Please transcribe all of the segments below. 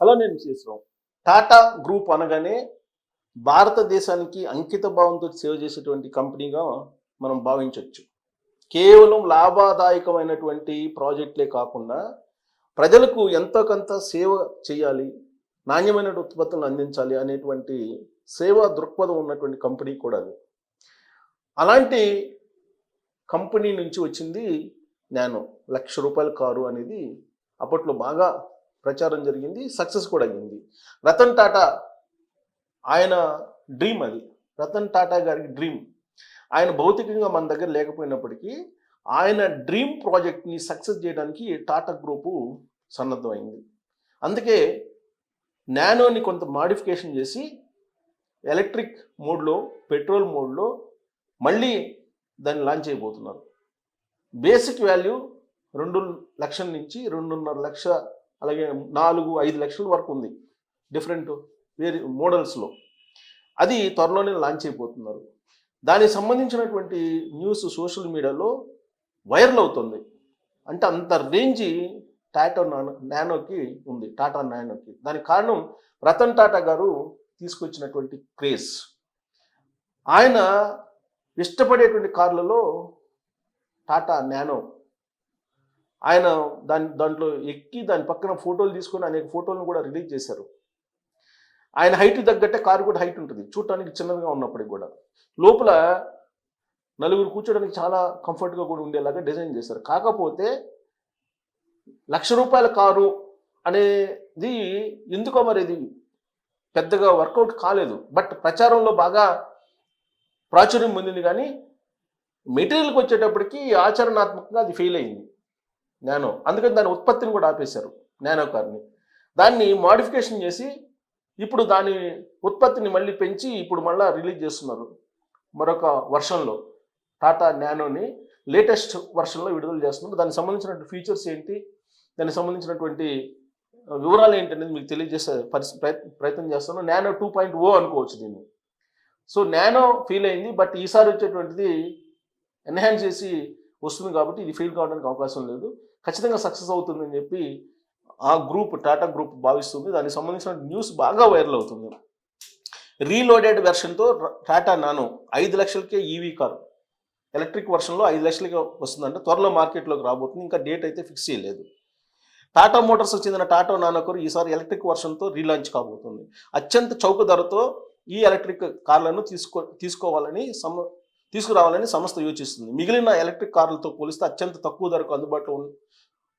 Hello నేను విశేషం Tata group అనగానే భారతదేశానికి అంకిత భావంతో సేవ చేసేటువంటి కంపెనీగా మనం భావించవచ్చు కేవలం లాభదాయకమైనటువంటి ప్రాజెక్టులే కాకుండా ప్రజలకు ఎంతో కొంత సేవ చేయాలి నాణ్యమైన ఉత్పత్తులను అందించాలి అనేటువంటి సేవా దృక్పథం ఉన్నటువంటి కంపెనీ కూడా అది. అలాంటి కంపెనీ నుంచి వచ్చింది నేను. లక్ష రూపాయల కారు అనేది అప్పట్లో బాగా ప్రచారం జరిగింది సక్సెస్ కూడా అయ్యింది. రతన్ టాటా ఆయన డ్రీమ్ అది. రతన్ టాటా గారికి డ్రీమ్. ఆయన భౌతికంగా మన దగ్గర లేకపోయినప్పటికీ ఆయన డ్రీమ్ ప్రాజెక్ట్ని సక్సెస్ చేయడానికి టాటా గ్రూపు సన్నద్ధమైంది. అందుకే నానోని కొంత మాడిఫికేషన్ చేసి ఎలక్ట్రిక్ మోడ్లో పెట్రోల్ మోడ్లో మళ్ళీ దాన్ని లాంచ్ అయిపోతున్నారు బేసిక్ వాల్యూ రెండు లక్షల నుంచి రెండున్నర లక్ష అలాగే నాలుగు ఐదు లక్షల వరకు ఉంది. డిఫరెంట్ వేరే మోడల్స్లో అది త్వరలోనే లాంచ్ అయిపోతున్నారు. దానికి సంబంధించినటువంటి న్యూస్ సోషల్ మీడియాలో వైరల్ అవుతుంది. అంటే అంత రేంజ్ టాటా నానో నానోకి ఉంది. టాటా నానోకి దానికి కారణం రతన్ టాటా గారు తీసుకొచ్చినటువంటి క్రేజ్ ఆయన ఇష్టపడేటువంటి కార్లలో టాటా నానో ఆయన దాని దాంట్లో ఎక్కి దాని పక్కన ఫోటోలు తీసుకొని అనేక ఫోటోలను కూడా రిలీజ్ చేశారు. ఆయన హైట్ తగ్గట్టే కారు కూడా హైట్ ఉంటుంది. చూడటానికి చిన్నదిగా ఉన్నప్పటికి కూడా. లోపల నలుగురు కూర్చోడానికి చాలా కంఫర్ట్గా కూడా ఉండేలాగా డిజైన్ చేశారు. కాకపోతే లక్ష రూపాయల కారు అనేది ఎందుకో మరి ఇది పెద్దగా వర్కౌట్ కాలేదు. బట్ ప్రచారంలో బాగా ప్రాచుర్యం పొందింది కానీ మెటీరియల్కి వచ్చేటప్పటికి ఆచరణాత్మకంగా అది ఫెయిల్ అయింది. నానో. అందుకని దాని ఉత్పత్తిని కూడా ఆపేశారు నానో కార్ని. దాన్ని మాడిఫికేషన్ చేసి ఇప్పుడు దాని ఉత్పత్తిని మళ్ళీ పెంచి ఇప్పుడు మళ్ళీ రిలీజ్ చేస్తున్నారు మరొక వర్షన్లో టాటా నానోని లేటెస్ట్ వర్షన్లో విడుదల చేస్తున్నారు. దానికి సంబంధించినటువంటి ఫీచర్స్ ఏంటి? దానికి సంబంధించినటువంటి వివరాలు ఏంటి అనేది మీకు తెలియజేసే ప్రయత్నం ప్రయత్నం చేస్తాను నానో టూ పాయింట్ ఓ అనుకోవచ్చు దీన్ని. సో నానో ఫీల్ అయింది బట్ ఈసారి వచ్చేటువంటిది ఎన్హాన్స్ చేసి వస్తుంది కాబట్టి ఇది ఫీల్ కావడానికి అవకాశం లేదు. ఖచ్చితంగా సక్సెస్ అవుతుందని చెప్పి ఆ గ్రూప్ టాటా గ్రూప్ భావిస్తుంది. దానికి సంబంధించిన న్యూస్ బాగా వైరల్ అవుతుంది. రీలోడెడ్ వెర్షన్తో టాటా నానో ఐదు లక్షలకే ఈవీ కార్. ఎలక్ట్రిక్ వర్షన్లో ఐదు లక్షలకి వస్తుందంటే. త్వరలో మార్కెట్లోకి రాబోతుంది. ఇంకా డేట్ అయితే ఫిక్స్ చేయలేదు. టాటా మోటార్స్ చెందిన టాటా నానో ఈసారి ఎలక్ట్రిక్ వర్షన్తో రీలాంచ్ కాబోతుంది. అత్యంత చౌక ధరతో ఈ ఎలక్ట్రిక్ కార్లను తీసుకో తీసుకోవాలని సమ తీసుకురావాలని సంస్థ యోచిస్తుంది. మిగిలిన ఎలక్ట్రిక్ కార్లతో పోలిస్తే అత్యంత తక్కువ ధరకు అందుబాటులో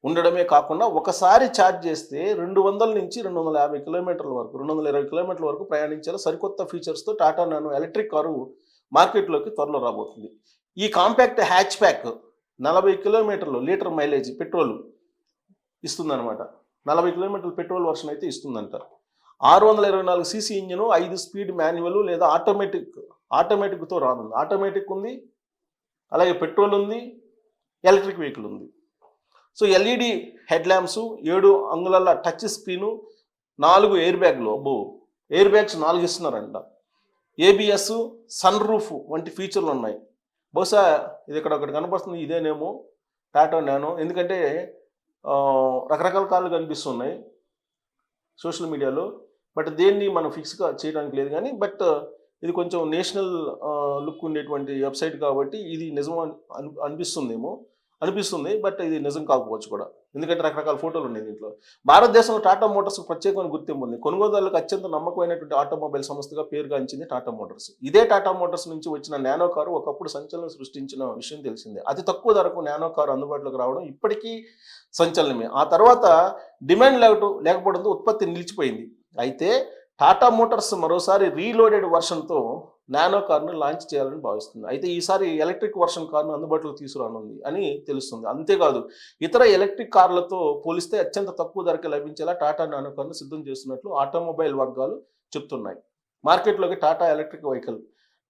ఉండడమే కాకుండా ఒకసారి ఛార్జ్ చేస్తే రెండు వందల నుంచి రెండు వందల యాభై కిలోమీటర్ల వరకు రెండు వందల ఇరవై కిలోమీటర్ల వరకు ప్రయాణించేలా సరికొత్త ఫీచర్స్తో టాటా నానో ఎలక్ట్రిక్ కారు మార్కెట్లోకి త్వరలో రాబోతుంది. ఈ కాంపాక్ట్ హ్యాచ్ ప్యాక్ నలభై కిలోమీటర్లు లీటర్ మైలేజ్ పెట్రోల్ ఇస్తుందన్నమాట. నలభై కిలోమీటర్ల పెట్రోల్ వర్షన్ అయితే ఇస్తుందంట. ఆరు వందల ఇరవై నాలుగు సీసీ ఇంజిన్ ఐదు స్పీడ్ మాన్యువల్ లేదా ఆటోమేటిక్ ఆటోమేటిక్తో రానుంది. ఆటోమేటిక్ ఉంది అలాగే పెట్రోల్ ఉంది ఎలక్ట్రిక్ వెహికల్ ఉంది. సో ఎల్ఈడి హెడ్ ల్యాంప్స్ ఏడు అంగుళాల టచ్ స్క్రీను నాలుగు ఎయిర్ బ్యాగ్లు అబ్బో ఎయిర్ బ్యాగ్స్ నాలుగు ఇస్తున్నారంట. ఏబిఎస్ సన్ రూఫ్ వంటి ఫీచర్లు ఉన్నాయి. బహుశా ఇది ఇక్కడ ఒకటి కనపడుతుంది ఇదేనేమో టాటా నానో. ఎందుకంటే రకరకాల కార్లు కనిపిస్తున్నాయి సోషల్ మీడియాలో. బట్ దేన్ని మనం ఫిక్స్గా చేయడానికి లేదు కానీ బట్ ఇది కొంచెం నేషనల్ లుక్ ఉండేటువంటి వెబ్సైట్ కాబట్టి ఇది నిజం అని అనిపిస్తుందేమో అనిపిస్తుంది బట్ ఇది నిజం కాకపోవచ్చు కూడా. ఎందుకంటే రకరకాల ఫోటోలు ఉన్నాయి దీంట్లో. భారతదేశంలో టాటా మోటార్స్ ప్రత్యేకమైన గుర్తింపు ఉంది. కొనుగోదారులకు అత్యంత నమ్మకమైనటువంటి ఆటోమొబైల్ సంస్థగా పేరుగాంచింది టాటా మోటార్స్. ఇదే టాటా మోటార్స్ నుంచి వచ్చిన నానో కారు ఒకప్పుడు సంచలనం సృష్టించిన విషయం తెలిసిందే. అతి తక్కువ ధరకు నానో కారు అందుబాటులోకి రావడం ఇప్పటికీ సంచలనమే. ఆ తర్వాత డిమాండ్ లేకపోవడంతో ఉత్పత్తి నిలిచిపోయింది. అయితే టాటా మోటార్స్ మరోసారి రీలోడెడ్ వర్షన్తో నానో కార్ను లాంచ్ చేయాలని భావిస్తుంది. అయితే ఈసారి ఎలక్ట్రిక్ వర్షన్ కార్ను అందుబాటులోకి తీసుకురానుంది అని తెలుస్తుంది. అంతేకాదు ఇతర ఎలక్ట్రిక్ కార్లతో పోలిస్తే అత్యంత తక్కువ ధరకు లభించేలా టాటా నానో కార్ను సిద్ధం చేస్తున్నట్లు ఆటోమొబైల్ వర్గాలు చెప్తున్నాయి. మార్కెట్లోకి Tata electric vehicle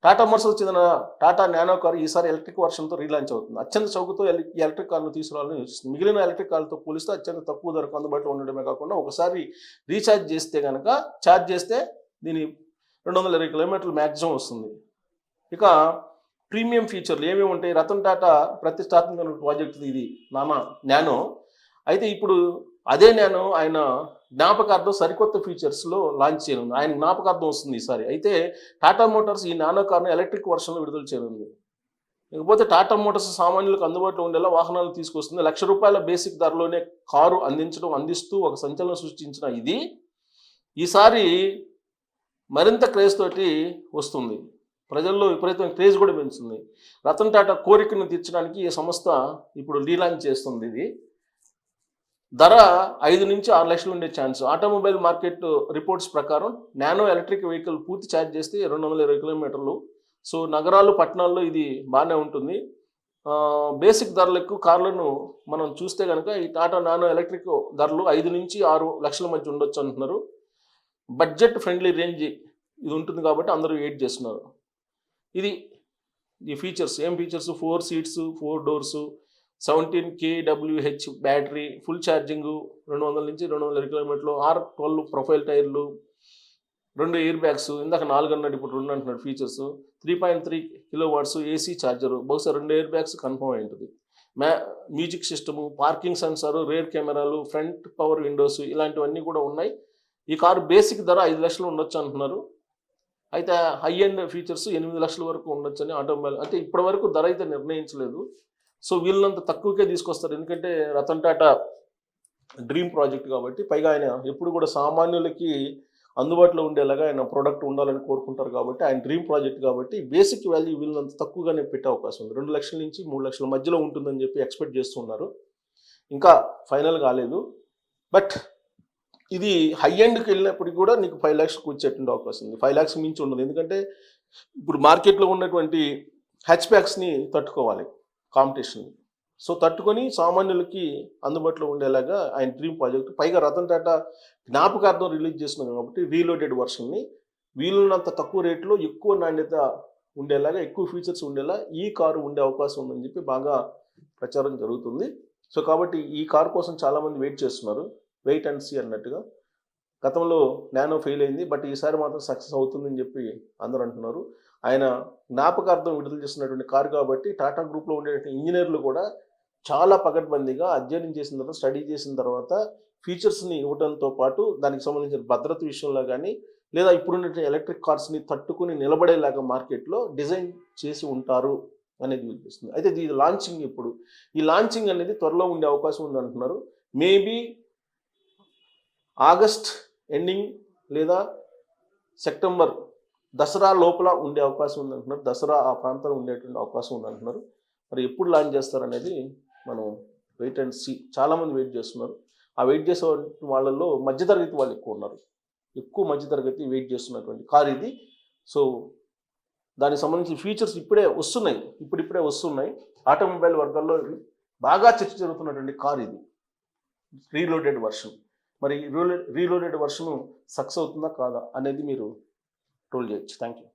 Tata Motors చెందిన టాటా నానో కార్ ఈసారి ఎలక్ట్రిక్ వర్షన్తో రీలాంచ్ అవుతుంది. అత్యంత చౌకతో ఈ ఎలక్ట్రిక్ కార్ను తీసుకురావాలని యోచిస్తుంది. మిగిలిన ఎలక్ట్రిక్ కార్లతో పోలిస్తే అత్యంత తక్కువ ధరకు అందుబాటులో ఉండడమే కాకుండా ఒకసారి రీఛార్జ్ చేస్తే కనుక ఛార్జ్ చేస్తే దీని రెండు వందల ఇరవై కిలోమీటర్లు మ్యాక్సిమం వస్తుంది. ఇక ప్రీమియం ఫీచర్లు ఏమేమి ఉంటాయి? రతన్ టాటా ప్రతిష్టాత్మక ప్రాజెక్ట్ ఇది నానా నానో. అయితే ఇప్పుడు అదే నేను ఆయన జ్ఞాపకార్థం సరికొత్త ఫీచర్స్లో లాంచ్ చేయనుంది. ఆయన జ్ఞాపకార్థం వస్తుంది ఈసారి. అయితే టాటా మోటార్స్ ఈ నానో కార్ను ఎలక్ట్రిక్ వర్షన్లో విడుదల చేయనుంది. ఇకపోతే టాటా మోటార్స్ సామాన్యులకు అందుబాటులో ఉండేలా వాహనాలు తీసుకొస్తుంది. లక్ష రూపాయల బేసిక్ ధరలోనే కారు అందించడం అందిస్తూ ఒక సంచలనం సృష్టించిన ఇది ఈసారి మరింత క్రేజ్ తోటి వస్తుంది. ప్రజల్లో విపరీతమైన క్రేజ్ కూడా పెంచుతుంది. రతన్ టాటా కోరికను తీర్చడానికి ఈ సంస్థ ఇప్పుడు రీలాంచ్ చేస్తుంది ఇది. ధర ఐదు నుంచి ఆరు లక్షలు ఉండే ఛాన్స్ ఆటోమొబైల్ మార్కెట్ రిపోర్ట్స్ ప్రకారం నానో ఎలక్ట్రిక్ వెహికల్ పూర్తి ఛార్జ్ చేస్తే రెండు వందల ఇరవై కిలోమీటర్లు. సో నగరాలు పట్టణాల్లో ఇది బాగానే ఉంటుంది. బేసిక్ ధరలకు కార్లను మనం చూస్తే కనుక ఈ టాటా నానో ఎలక్ట్రిక్ ధరలు ఐదు నుంచి ఆరు లక్షల మధ్య ఉండొచ్చు అంటున్నారు. బడ్జెట్ ఫ్రెండ్లీ రేంజ్ ఇది ఉంటుంది కాబట్టి అందరూ వెయిట్ చేస్తున్నారు. ఇది ఈ ఫీచర్స్ ఏం features four seats four doors seventeen కేడబ్ల్యూహెచ్ battery full charging రెండు వందల నుంచి రెండు వందల కిలోమీటర్లు ఆర్ ట్వెల్వ్ ప్రొఫైల్ టైర్లు రెండు ఇయర్ బ్యాగ్స్ ఇందాక నాలుగు అన్నాడు ఇప్పుడు రెండు అంటున్నాడు features three point three kilowatts AC charger బహుశా రెండు ఇయర్ బ్యాగ్స్ కన్ఫర్మ్ అయి ఉంటుంది. మ్యా music system parking sensor rear కెమెరాలు ఫ్రంట్ పవర్ విండోస్ ఇలాంటివన్నీ కూడా ఉన్నాయి. ఈ కారు బేసిక్ ధర ఐదు లక్షలు ఉండొచ్చు అంటున్నారు. అయితే హై ఎండ్ ఫీచర్స్ ఎనిమిది లక్షల వరకు ఉండొచ్చని ఆటోమొబైల్ అంటే ఇప్పటి వరకు ధర అయితే నిర్ణయించలేదు. సో వీళ్ళంత తక్కువకే తీసుకొస్తారు. ఎందుకంటే రతన్ టాటా డ్రీమ్ ప్రాజెక్ట్ కాబట్టి పైగా ఆయన ఎప్పుడు కూడా సామాన్యులకి అందుబాటులో ఉండేలాగా ఆయన ప్రోడక్ట్ ఉండాలని కోరుకుంటారు కాబట్టి ఆయన డ్రీమ్ ప్రాజెక్ట్ కాబట్టి బేసిక్ వాల్యూ వీళ్ళంత తక్కువగానే పెట్టే అవకాశం ఉంది. రెండు లక్షల నుంచి మూడు లక్షల మధ్యలో ఉంటుందని చెప్పి ఎక్స్పెక్ట్ చేస్తున్నారు. ఇంకా ఫైనల్ కాలేదు. బట్ ఇది హై ఎండ్కి వెళ్ళినప్పటికి కూడా నీకు ఫైవ్ ల్యాక్స్కి వచ్చేటువంటి అవకాశం ఉంది. ఫైవ్ ల్యాక్స్ మించి ఉండదు. ఎందుకంటే ఇప్పుడు మార్కెట్లో ఉన్నటువంటి హ్యాచ్ ప్యాక్స్ని తట్టుకోవాలి. కాంపిటీషన్. సో తట్టుకొని సామాన్యులకి అందుబాటులో ఉండేలాగా ఆయన డ్రీమ్ ప్రాజెక్ట్ పైగా రతన్ టాటా జ్ఞాపకార్థం రిలీజ్ చేస్తున్నాం కాబట్టి రీలోడెడ్ వర్షన్ని. వీలున్నంత తక్కువ రేట్లో ఎక్కువ నాణ్యత ఉండేలాగా ఎక్కువ ఫీచర్స్ ఉండేలా ఈ కారు ఉండే అవకాశం ఉందని చెప్పి బాగా ప్రచారం జరుగుతుంది. సో కాబట్టి ఈ కారు కోసం చాలామంది వెయిట్ చేస్తున్నారు. వెయిట్ అండ్ సీ అన్నట్టుగా. గతంలో నానో ఫెయిల్ అయింది బట్ ఈసారి మాత్రం సక్సెస్ అవుతుందని చెప్పి అందరూ అంటున్నారు. ఆయన జ్ఞాపకార్థం విడుదల చేస్తున్నటువంటి కారు కాబట్టి టాటా గ్రూప్లో ఉండేటువంటి ఇంజనీర్లు కూడా చాలా పకడ్బందీగా అధ్యయనం చేసిన తర్వాత స్టడీ చేసిన తర్వాత ఫీచర్స్ని ఇవ్వడంతో పాటు దానికి సంబంధించిన భద్రత విషయంలో కానీ లేదా ఇప్పుడున్న ఎలక్ట్రిక్ కార్స్ని తట్టుకుని నిలబడేలాగా మార్కెట్లో డిజైన్ చేసి ఉంటారు అనేది వినిపిస్తుంది అయితే ఇది లాంచింగ్ ఇప్పుడు. ఈ లాంచింగ్ అనేది త్వరలో ఉండే అవకాశం ఉంది అంటున్నారు. మేబీ ఆగస్ట్ ఎండింగ్ లేదా సెప్టెంబర్ దసరా లోపల ఉండే అవకాశం ఉంది అంటున్నారు దసరా ఆ ప్రాంతంలో ఉండేటువంటి అవకాశం ఉంది అంటున్నారు మరి ఎప్పుడు లాంచ్ చేస్తారనేది మనం వెయిట్ అండ్ సీ చాలామంది వెయిట్ చేస్తున్నారు. ఆ వెయిట్ చేసే వాళ్ళల్లో మధ్యతరగతి వాళ్ళు ఎక్కువ ఉన్నారు. ఎక్కువ మధ్యతరగతి వెయిట్ చేస్తున్నటువంటి కారు ఇది. సో దానికి సంబంధించిన ఫీచర్స్ ఇప్పుడే వస్తున్నాయి. ఇప్పుడిప్పుడే వస్తున్నాయి. ఆటోమొబైల్ వర్గాల్లో బాగా చర్చ జరుగుతున్నటువంటి కార్ ఇది. రీలోడెడ్ వర్షన్ మరి రీలోడెడ్ వర్షను సక్సెస్ అవుతుందా కాదా అనేది మీరు ట్రోల్ చేయొచ్చు థ్యాంక్ యూ